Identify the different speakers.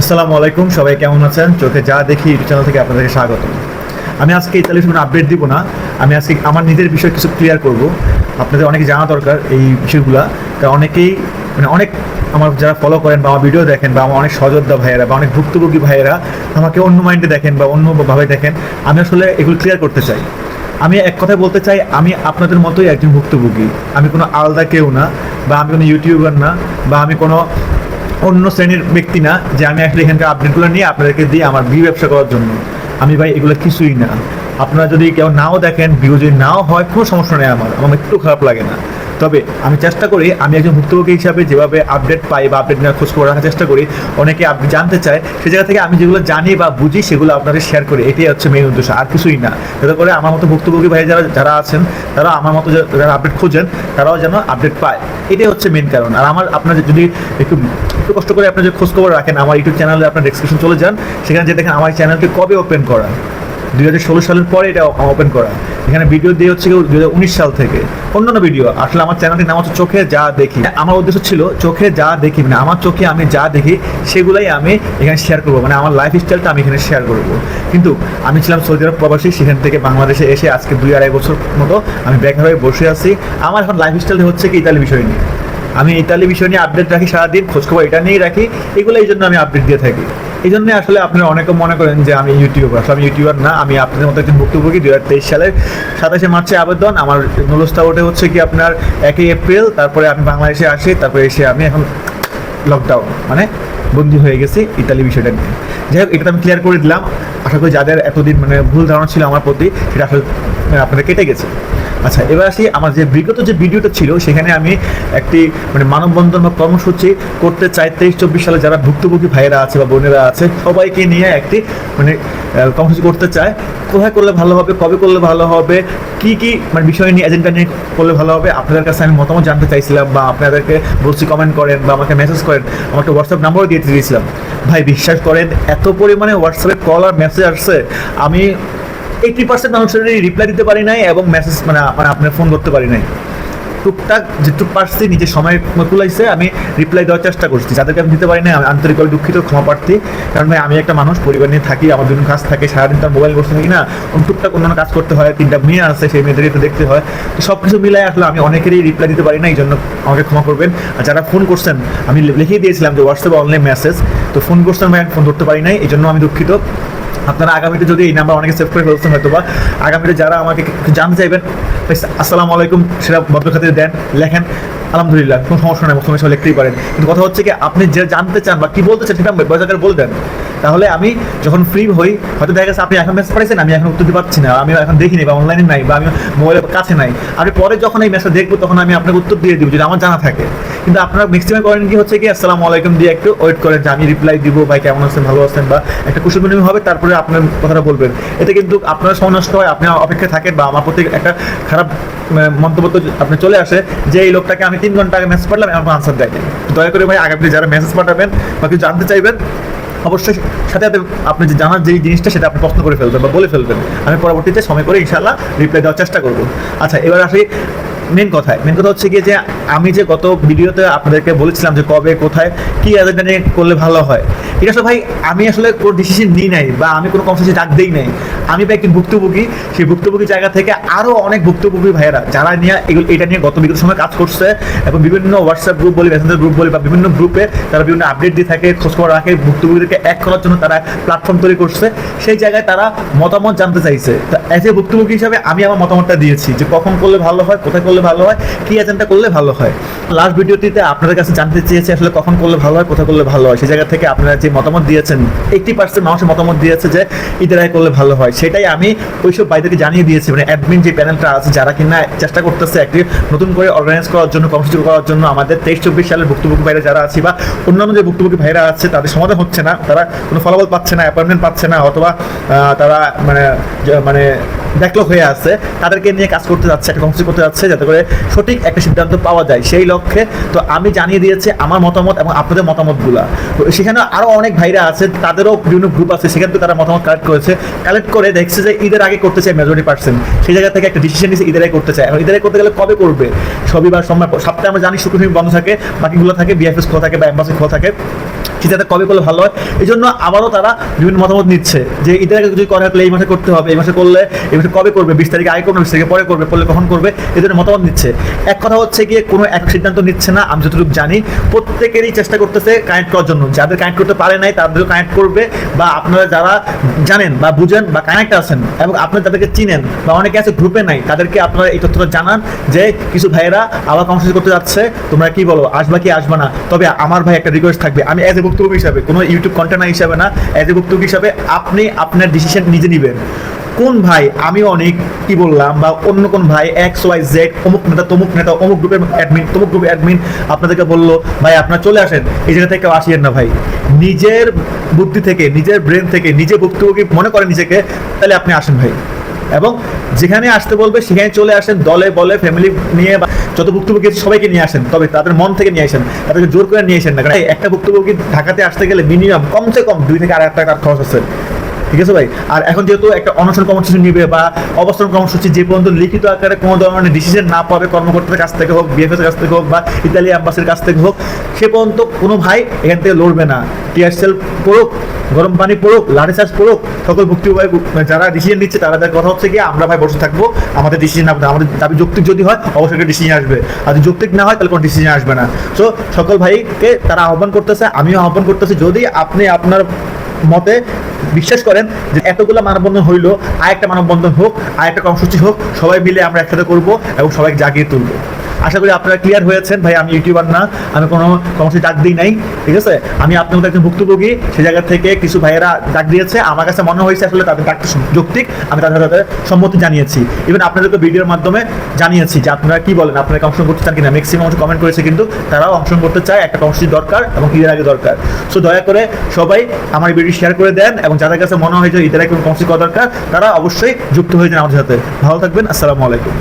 Speaker 1: আসসালামু আলাইকুম, সবাই কেমন আছেন? চোখে যা দেখি ইউটিউব চ্যানেল থেকে আপনাদেরকে স্বাগত। আমি আজকে ইতালির কোনো আপডেট দিব না, আমি আজকে আমার নিজের বিষয় কিছু ক্লিয়ার করব। আপনাদের অনেকে জানা দরকার এই বিষয়গুলা, কারণ অনেকেই মানে অনেক আমার যারা ফলো করেন বা আমার ভিডিও দেখেন বা আমার অনেক সযোদ্ধা ভাইয়েরা বা অনেক ভুক্তভোগী ভাইয়েরা আমাকে অন্য মাইন্ডে দেখেন বা অন্যভাবে দেখেন, আমি আসলে এগুলো ক্লিয়ার করতে চাই। আমি এক কথায় বলতে চাই, আমি আপনাদের মতোই একজন ভুক্তভোগী। আমি কোনো আলাদা কেউ না বা আমি কোনো ইউটিউবার না বা আমি কোনো অন্য শ্রেণির ব্যক্তি না যে আমি আসলে এখানকার আপডেটগুলো নিয়ে আপনাদেরকে দিয়ে আমার ভিউ ব্যবসা করার জন্য। আমি ভাই এগুলো কিছুই না। আপনারা যদি কেউ নাও দেখেন ভিউ যদি নাও হয়, কোনো সমস্যা নেই আমার। আমার একটু খারাপ লাগে না। তবে আমি চেষ্টা করি, আমি একজন ভুক্তভোগী হিসাবে যেভাবে আপডেট পাই বা আপডেট নেওয়ার খোঁজ করে রাখার চেষ্টা করি, অনেকে আপনি জানতে চায়, সে জায়গা থেকে আমি যেগুলো জানি বা বুঝি সেগুলো আপনাদের শেয়ার করি, এটাই হচ্ছে মেইন উদ্দেশ্য, আর কিছুই না। যাতে করে আমার মতো ভুক্তভোগী ভাই যারা যারা আছেন, তারা আমার মতো যারা আপডেট খোঁজেন, তারাও যেন আপডেট পায়। এটাই হচ্ছে মেন কারণ। আর আমার আপনার যদি একটু একটু কষ্ট করে আপনি যদি খোঁজ খবর রাখেন, আমার ইউটিউব চ্যানেলে আপনার ডেসক্রিপশন চলে যান, সেখানে যে দেখেন আমার চ্যানেলটি কবে ওপেন করা। দুই হাজার ষোলো সালের পরে এটা ওপেন করা। এখানে ভিডিও দিয়ে হচ্ছে দুই হাজার উনিশ সাল থেকে। অন্যান্য ভিডিও আসলে আমার চ্যানেলটির নাম হচ্ছে চোখে যা দেখি। আমার উদ্দেশ্য ছিল চোখে যা দেখি মানে আমার চোখে আমি যা দেখি, সেগুলাই আমি এখানে শেয়ার করব। মানে আমার লাইফ স্টাইলটা আমি এখানে শেয়ার করব। কিন্তু আমি ছিলাম সৌদি আরব প্রবাসী, সেখান থেকে বাংলাদেশে এসে আজকে দুই আড়াই বছর মতো আমি বেকার হয়ে বসে আছি। আমার এখন লাইফ স্টাইল হচ্ছে কি ইতালি বিষয় নিয়ে। আমি ইতালি বিষয় নিয়ে আপডেট রাখি সারাদিন, খোঁজখবর এটা নিয়েই রাখি। এগুলো এই জন্য আমি আপডেট দিয়ে থাকি। এই জন্য আসলে আপনারা অনেকে মনে করেন যে আমি ইউটিউবার। আসলে আমি ইউটিউবার না, আমি আপনাদের মতো একজন ভুক্তভোগী। দু হাজার তেইশ সালের সাতাশে মার্চে আবেদন। আমার নুলস্তা ওঠে হচ্ছে কি আপনার একই এপ্রিল, তারপরে আমি বাংলাদেশে আসি, তারপরে এসে আমি এখন লকডাউন মানে বন্দি হয়ে গেছি ইতালি বিষয়টা নিয়ে। যাই হোক এটা আমি ক্লিয়ার করে দিলাম। আশা করি যাদের এতদিন মানে ভুল ধারণা ছিল আমার প্রতি, সেটা আসলে আপনাদের কেটে গেছে। আচ্ছা এবার আসি আমার যে বিগত যে ভিডিওটা ছিল, সেখানে আমি একটি মানে মানববন্ধন বা কর্মসূচি করতে চাই তেইশ চব্বিশ সালে যারা ভুক্তভোগী ভাইয়েরা আছে বা বোনেরা আছে, সবাইকে নিয়ে একটি মানে কর্মসূচি করতে চায় কোথায় করলে ভালো হবে, কবে করলে ভালো হবে, কি কি মানে বিষয় নিয়ে এজেন্ডা নিয়ে করলে ভালো হবে, আপনাদের কাছে আমি মতামত জানতে চাইছিলাম বা আপনাদেরকে বলছি কমেন্ট করেন বা আমাকে মেসেজ করেন, আমাকে হোয়াটসঅ্যাপ নাম্বারও দিয়ে দিয়েছিলাম। ভাই, বিশ্বাস করেন, এত পরিমাণে হোয়াটসঅ্যাপে কল আর মেসেজ আসছে, আমি এইটি পার্সেন্ট মানুষের রিপ্লাই দিতে পারি নাই এবং মেসেজ মানে মানে আপনার ফোন করতে পারি নাই। টুকটাক যেটুকু পারছি নিজের সময় কুলাইছে, আমি রিপ্লাই দেওয়ার চেষ্টা করছি। যাদেরকে আমি দিতে পারি না আন্তরিকভাবে দুঃখিত, ক্ষমা প্রার্থী। কারণ ভাই, আমি একটা মানুষ, পরিবার নিয়ে থাকি, আমার বিভিন্ন কাজ থাকে, সারাদিন তার মোবাইল বসে থাকি না। টুকটাক অন্যান্য কাজ করতে হয়, তিনটা মেয়ে আছে, সেই মেয়েদেরকে একটু দেখতে হয়। তো সব কিছু মিলাই আসলে আমি অনেকেরই রিপ্লাই দিতে পারি না এই জন্য আমাকে ক্ষমা করবেন। আর যারা ফোন করছেন, আমি লিখিয়ে দিয়েছিলাম যে হোয়াটসঅ্যাপে অনলাইন মেসেজ তো ফোন করছেন ভাই ফোন ধরতে পারি নাই এই জন্য আমি দুঃখিত। আপনারা আগামীতে যদি এই নাম্বার অনেকে সেভ করে ফেলছেন হয়তো বা আগামীতে যারা আমাকে জানতে চাইবেন আসসালামু আলাইকুম, সেটা ভদ্র খাতিরে দেন, লেখেন, আলহামদুলিল্লাহ, কোনো সমস্যা নেই সময় লিখতেই পারেন। কিন্তু কথা হচ্ছে কি, আপনি যে জানতে চান বা কি বলতে চান, সেটা বয়সাকার বলে দেন। তাহলে আমি যখন ফ্রি হই হয়তো দেখা গেছে আপনি এখন মেসেজ পাঠাইছেন আমি এখন উত্তর দিতে পারছি না আমি এখন দেখিনি বা অনলাইনে নাই বা আমি মোবাইলের কাছে নাই। আমি পরে যখন এই মেসেজ দেখব তখন আমি আপনাকে উত্তর দিয়ে দিব যদি আমার জানা থাকে। কিন্তু আপনারা ম্যাক্সিমাম করেন কি হচ্ছে কি আসসালামু আলাইকুম দিয়ে একটু ওয়েট করেন যে আমি রিপ্লাই দিব ভাই কেমন আছেন? ভালো আছেন? বা একটা কুশল বিনিময় হবে তারপরে আপনার কথাটা বলবেন। এতে কিন্তু আপনার সময় নষ্ট হয় আপনি অপেক্ষায় থাকেন বা আমার প্রতি একটা খারাপ মানে, মন্তব্য তো আপনি চলে আসে যে এই লোকটাকে আমি তিন ঘণ্টা আগে মেসেজ পাঠালাম আমার আনসার দেয়নি দয়া করে ভাই আগামী যারা মেসেজ পাঠাবেন বা কিছু জানতে চাইবেন অবশ্যই সাথে সাথে আপনি যে জানার যেই জিনিসটা, সেটা আপনি প্রশ্ন করে ফেলবেন বা বলে ফেলবেন। আমি পরবর্তীতে সময় করে ইনশাল্লাহ রিপ্লাই দেওয়ার চেষ্টা করব। আচ্ছা এবার আসি মেন কথায়। মেন কথা হচ্ছে গিয়ে যে আমি যে গত ভিডিওতে আপনাদেরকে বলেছিলাম যে কবে, কোথায়, কি এজেন্ডা নিয়ে করলে ভালো হয় এটা আসলে ভাই? আমি আসলে কোনো ডিসিশন নিই নাই বা আমি কোনো কনফারেন্সে ডাক দিই নাই। আমি বা একটি ভুক্তভোগী, সেই ভুক্তভোগী জায়গা থেকে আরও অনেক ভুক্তভোগী ভাইয়েরা, যারা নিয়ে এগুলো, এটা নিয়ে গত বিগত সময় কাজ করছে এবং বিভিন্ন হোয়াটসঅ্যাপ গ্রুপ বলি মেসেঞ্জার গ্রুপ বলি বা বিভিন্ন গ্রুপে তারা বিভিন্ন আপডেট দিয়ে থাকে, খোঁজখবর রাখে, ভুক্তভোগীদেরকে এক করার জন্য তারা প্ল্যাটফর্ম তৈরি করছে। সেই জায়গায় তারা মতামত জানতে চাইছে। তা অ্যাজ এ ভুক্তভোগী হিসাবে আমি আমার মতামতটা দিয়েছি যে কখন করলে ভালো হয়, কোথায় করলে ভালো হয়, কি এজেন্টটা করলে ভালো হয়। লাস্ট ভিডিওটিতে আপনাদের কাছে জানতে চেয়েছি আসলে কখন করলে ভালো হয়, কোথায় করলে ভালো হয়। সেই জায়গা থেকে আপনারা যে মতামত দিয়েছেন এইটি পার্সেন্ট মানুষের মতামত দিয়েছে যে ঈদের আগে করলে ভালো হয়। সেটাই আমি ওইসব বাইদেরকে জানিয়ে দিয়েছি। মানে অ্যাডমিন যে প্যানেলটা আছে, যারা কিনা চেষ্টা করতেছে একটি নতুন করে অর্গানাইজ করার জন্য, কর্মসূচি করার জন্য, আমাদের তেইশ চব্বিশ সালের ভুক্তভোগী ভাইরা যারা আছে বা অন্যান্য যে ভুক্তভোগী ভাইরা আছে, তাদের সমাধান হচ্ছে না। তারা কোনো ফলাফল পাচ্ছে না অ্যাপয়েন্টমেন্ট পাচ্ছে না, অথবা তারা মানে মানে ব্যাকলগ হয়ে আছে, তাদেরকে নিয়ে কাজ করতে যাচ্ছে, একটা কর্মসূচি করতে যাচ্ছে, যাতে করে সঠিক একটা সিদ্ধান্ত পাওয়া যায় সেই লক্ষ্যে। তো আমি জানিয়ে দিয়েছি আমার মতামত এবং আপনাদের মতামতগুলা। তো সেখানে আরও অনেক ভাইরা আছে, তাদেরও বিভিন্ন গ্রুপ আছে, সেখান থেকে তারা মতামত কালেক্ট করেছে। কালেক্ট করে দেখছে যে ঈদের আগে করতে চায় মেজরিটি পার্সেন্ট সেই জায়গা থেকে একটা ডিসিশন নিয়েছে ঈদের আগে করতে চায়। এখন ঈদের আগে করতে গেলে কবে করবে? রবিবার সোমবার, সপ্তাহে আমরা জানি শুক্র শনি বন্ধ থাকে, বাকিগুলো থাকে বিএফএস খোলা থাকে বা এম্বাসি খোলা থাকে। সেটা কবে করলে ভালো হয়? এই জন্য আবারও তারা বিভিন্ন মতামত নিচ্ছে যে আগে যদি করা থাকলে এই মাসে করতে হবে, এই মাসে করলে এই মাসে কবে করবে, বিশ তারিখে আগে করবে, বিশ তারিখে পরে করবে, করলে কখন করবে এই ধরনের মতামত নিচ্ছে। এক কথা হচ্ছে গিয়ে কোনো এক সিদ্ধান্ত নিচ্ছে না, আমি যতটুকু জানি, প্রত্যেকেরই চেষ্টা করতেছে কানেক্ট করার জন্য। যাদের কানেক্ট করতে পারে নাই, তাদেরও কানেক্ট করবে বা আপনারা যারা জানেন বা বুঝেন বা কানেক্ট আছেন এবং আপনারা তাদেরকে চিনেন বা অনেকে আছে গ্রুপে নাই, তাদেরকে আপনারা এই তথ্যটা জানান যে কিছু ভাইয়েরা আবার কর্মসূচি করতে যাচ্ছে, তোমরা কি বলো, আসবা কি আসবা না? তবে আমার ভাই একটা রিকোয়েস্ট থাকবে, আমি এজ এ বক্তব্য হিসাবে, কোনো ইউটিউব কন্টেন্ট হিসাবে না অ্যাজ এ বক্তব্য হিসাবে আপনি আপনার ডিসিশন নিজে নেবেন। কোন ভাই, আমি অনেক, কি বললাম, বা অন্য কোন ভাই এক্স ওয়াই জেড অমুক নেতা, তমুক নেতা, অমুক গ্রুপের অ্যাডমিন তমুক গ্রুপের অ্যাডমিন আপনাদেরকে বলল, ভাই, আপনার চলে আসেন। এই জায়গা থেকে আসিয়েন না, ভাই। নিজের বুদ্ধি থেকে, নিজের ব্রেন থেকে, নিজে বক্তব্যকে মনে করেন নিজেকে, তাহলে আপনি আসেন, ভাই। এবং যেখানে আসতে বলবে, সেখানে চলে আসেন দলে, বলে ফ্যামিলি নিয়ে যত ভুক্তভোগী সবাইকে নিয়ে আসেন। তবে তাদের মন থেকে নিয়ে আসেন, তাদেরকে জোর করে নিয়ে আসেন না। কারণ একটা ভুক্তভোগী ঢাকাতে আসতে গেলে মিনিমাম কমসে কম দুই থেকে আড়াই হাজার টাকার খরচ আছে। ঠিক আছে ভাই? আর এখন যেহেতু একটা অনশন কর্মসূচি নিবে বা অবস্থান কর্মসূচি যে পর্যন্ত লিখিত আকারে কোনো ধরনের ডিসিশন না পাবে কর্মকর্তার কাছ থেকে হোক বিএফএস কাছ থেকে হোক বা ইতালি অ্যাম্বাসির কাছ থেকে হোক, সে পর্যন্ত কোনো ভাই এখান থেকে লড়বে না। টিয়ার সেল পড়ুক গরম পানি পড়ুক, লাঠি চার্জ পড়ুক, সকল ভুক্তভোগী যারা ডিসিশন নিচ্ছে তাদের কথা হচ্ছে কি, আমরা ভাই বসে থাকব, আমাদের ডিসিশন আমাদের দাবি যৌক্তিক যদি হয়, অবশ্যই একটা ডিসিশন আসবে। আর যদি যৌক্তিক না হয়, তাহলে কোনো ডিসিশন আসবে না। সো সকল ভাইকে তারা আহ্বান করতেছে, আমিও আহ্বান করতেছি, যদি আপনি আপনার মতে বিশ্বাস করেন যে এতগুলো মানববন্ধন হইল আর একটা মানববন্ধন হোক আর একটা কর্মসূচি হোক, সবাই মিলে আমরা একসাথে করব এবং সবাইকে জাগিয়ে তুলবো। আশা করি আপনারা ক্লিয়ার হয়েছেন। ভাই, আমি ইউটিউবার না, আমি কোনো কর্মসূচি ডাক দিই নাই, ঠিক আছে? আমি আপনার মতো একজন ভুক্তভোগী, সে জায়গা থেকে কিছু ভাইয়েরা ডাক দিয়েছে। আমার কাছে মনে হয়েছে আসলে তাদের ডাকটা যৌক্তিক, আমি তাদের তাদের সম্মতি জানিয়েছি। ইভেন আপনাদেরকে ভিডিওর মাধ্যমে জানিয়েছি যে আপনারা কি বলেন, আপনারা অংশগ্রহণ করতে চান কিনা? ম্যাক্সিমাম কমেন্ট করেছে কিন্তু তারাও অংশগ্রহণ করতে চায়, একটা কর্মসূচি দরকার এবং ঈদের আগে দরকার। সো দয়া করে সবাই আমার ভিডিও শেয়ার করে দেন এবং যাদের কাছে মনে হয় যে ঈদের আগে কোনো কর্মসূচি করা দরকার, তারা অবশ্যই যুক্ত হয়ে যান আমাদের সাথে। ভালো থাকবেন, আসসালামু আলাইকুম।